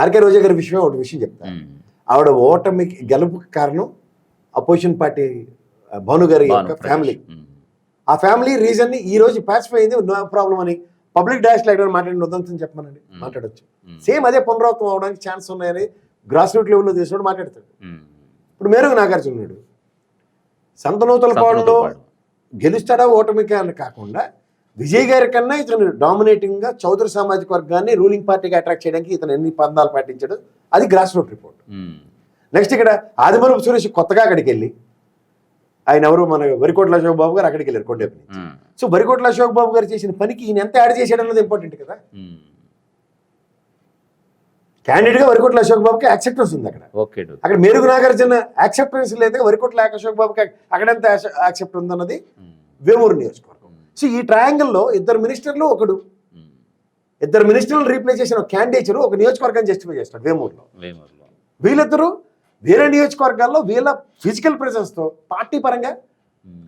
RK రోజా గారి విషయం ఒకటి విషయం చెప్తాను. ఆవిడ ఓటమికి గెలుపుకి కారణం అపోజిషన్ పార్టీ భాను గారి యొక్క. ఫ్యామిలీ. ఆ ఫ్యామిలీ రీజన్ని ఈ రోజు పాసిఫై అయింది నో ప్రాబ్లం అని పబ్లిక్ డాష్ లైట్ మాట్లాడిన ఉదంతం చెప్పమనండి. మాట్లాడొచ్చు. సేమ్ అదే పునరావృతం అవడానికి ఛాన్స్ ఉన్నాయని గ్రాస్ రూట్ లెవెల్లో తీసుకుని మాట్లాడతాడు. ఇప్పుడు మేరకు నాగార్జున ఉన్నాడు సంతనూతల పాడులో. గెలుస్తాడా ఓటమికా అని కాకుండా విజయ్ గారి కన్నా ఇతను డామినేటింగ్గా చౌదరి సామాజిక వర్గాన్ని రూలింగ్ పార్టీకి అట్రాక్ట్ చేయడానికి ఇతను ఎన్ని పందాలు పాటించాడు అది గ్రాస్ రూట్ రిపోర్ట్. నెక్స్ట్ ఇక్కడ ఆదిమూలపు సురేష్ కొత్తగా అక్కడికి వెళ్ళి ఆయన ఎవరు మన వరికోట్ల అశోక్ బాబు గారు అక్కడికి వెళ్ళారు కొండేపు. సో వరికోట్ల అశోక్ బాబు గారు చేసిన పనికి ఈయన ఎంత యాడ్ చేశాడు అన్నది ఇంపార్టెంట్ కదా ఉమ్. క్యాండిడేట్గా వరికోట్ల అశోక్ బాబుకి యాక్సెప్టెన్స్ ఉంది అక్కడ. అక్కడ మేరుగు నాగార్జున యాక్సెప్టెన్స్ లేదా వరికోట్ల అశోక్ బాబుకి అక్కడ ఎంత యాక్సెప్ట్ ఉందన్నది ఉమ్. వేమూరు నియోజకవర్గం సో ఈ ట్రయాంగిల్లో ఇద్దరు మినిస్టర్లు ఒకడు ఉమ్. ఇద్దరు మినిస్టర్లు రీప్లేస్ చేసిన ఒక క్యాండిడేట్ ఒక నియోజకవర్గం జస్టిఫై చేస్తాడు వేమూరులో. వీళ్ళిద్దరూ వేరే నియోజకవర్గాల్లో వీళ్ళ ఫిజికల్ ప్రెసెన్స్తో పార్టీ పరంగా.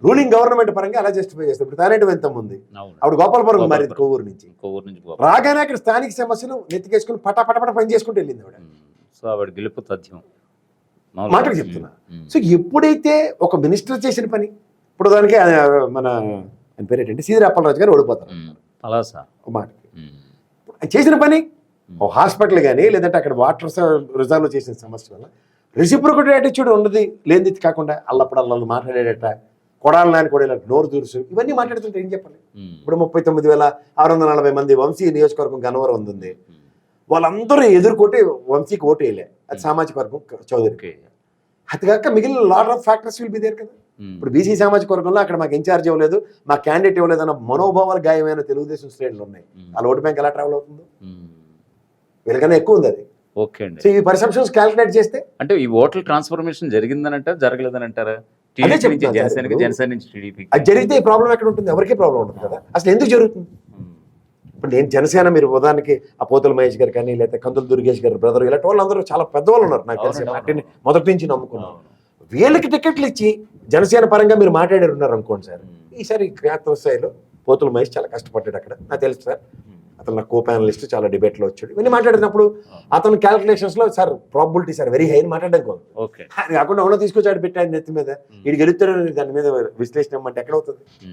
రూలింగ్ గవర్నమెంట్ పరంగా అలా జస్టిఫై చేస్తారు ఇప్పుడు తానేటి వెంతం ఉంది. ఆవిడ గోపాలపురం మారింది. కొవ్వూరు నుంచి. రాగానే అక్కడ స్థానిక సమస్యలు నెత్తికేసుకుని పటా పట పని చేసుకుంటూ వెళ్ళింది ఆవిడ. సో ఆవిడ గెలుపు తథ్యం. మాటకు చెప్తున్నా. సో ఎప్పుడైతే ఒక మినిస్టర్ చేసిన పని ఇప్పుడు దానికి మన ఆయన పేరు ఏంటంటే సీదిరి అప్పలరాజు గారు ఓడిపోతారు ఉమ్. పలాస ఒక. ఆయన చేసిన పని. ఓ హాస్పిటల్ కానీ లేదంటే అక్కడ వాటర్ రిజర్వ్ చేసిన సమస్య వల్ల రెసిప్రొకటి యాటిట్యూడ్ ఉండదు లేనిది కాకుండా అల్లప్పుడు అల్లలు మాట్లాడేటట కొడాలి నాని కూడా ఇలా నోరు దూరుసు ఇవన్నీ మాట్లాడుతుంటే ఏం చెప్పాలి. ఇప్పుడు ముప్పై తొమ్మిది వేల ఆరు వందల నలభై మంది వంశీ నియోజకవర్గం గన్నవరం ఉంది. వాళ్ళందరూ ఎదుర్కొట్టి వంశీకి ఓటు వేయలే అది సామాజిక వర్గం చౌదరి ఓకే అది కాక మిగిలిన lot of factors will be there కదా. ఇప్పుడు బీసీ సామాజిక వర్గంలో అక్కడ మాకు ఇన్ఛార్జ్ ఇవ్వలేదు మా క్యాండిడేట్ ఇవ్వలేదు అన్న మనోభావాలు గాయమైన తెలుగుదేశం శ్రేణులు ఉన్నాయి. వాళ్ళ ఓటు బ్యాంక్ ఎలా ట్రావెల్ అవుతుందో. వీళ్ళకన్నా ఎక్కువ ఉంది అది. ఓకే అండి. సో ఈ పర్సెప్షన్స్ క్యాలిక్యులేట్ చేస్తే? అంటే ఈ ఓట్ల ట్రాన్స్ఫర్మేషన్ జరిగిందని అంటారా జరగలేదని అంటారా? అది జరిగితే ఈ ప్రాబ్లం ఎక్కడ ఉంటుంది? ఎవరికీ ప్రాబ్లం ఉంటుంది కదా. అసలు ఎందుకు జరుగుతుంది? ఇప్పుడు నేను జనసేన మీరు ఉదాహరణకి ఆ పోతుల మహేష్ గారు కానీ లేకపోతే కందుల దుర్గేష్ గారు బ్రదర్ ఇలాంటి వాళ్ళు అందరూ చాలా పెద్దవాళ్ళు ఉన్నారు నాకు తెలిసి. మొదటి నుంచి నమ్ముకున్నాను. వీళ్ళకి టికెట్లు ఇచ్చి జనసేన పరంగా మీరు మాట్లాడారు ఉన్నారు అనుకోండి సార్. ఈసారి క్షేత్ర స్థాయిలో పోతుల మహేష్ చాలా కష్టపడ్డాడు అక్కడ. నాకు తెలుసు సార్. అతను నా కో ప్యానలిస్ట్ చాలా డిబేట్లో వచ్చాడు. ఇవన్నీ మాట్లాడినప్పుడు అతను క్యాలిక్యులేషన్స్లో sir probability sir very high అని. ఓకే. అది కాకుండా ఎవరో తీసుకొచ్చాడు పెట్టాడు నెత్తి మీద. వీడు గెలుస్తాడు దాని మీద విశ్లేషణ ఇమ్మంటే ఎక్కడ అవుతుంది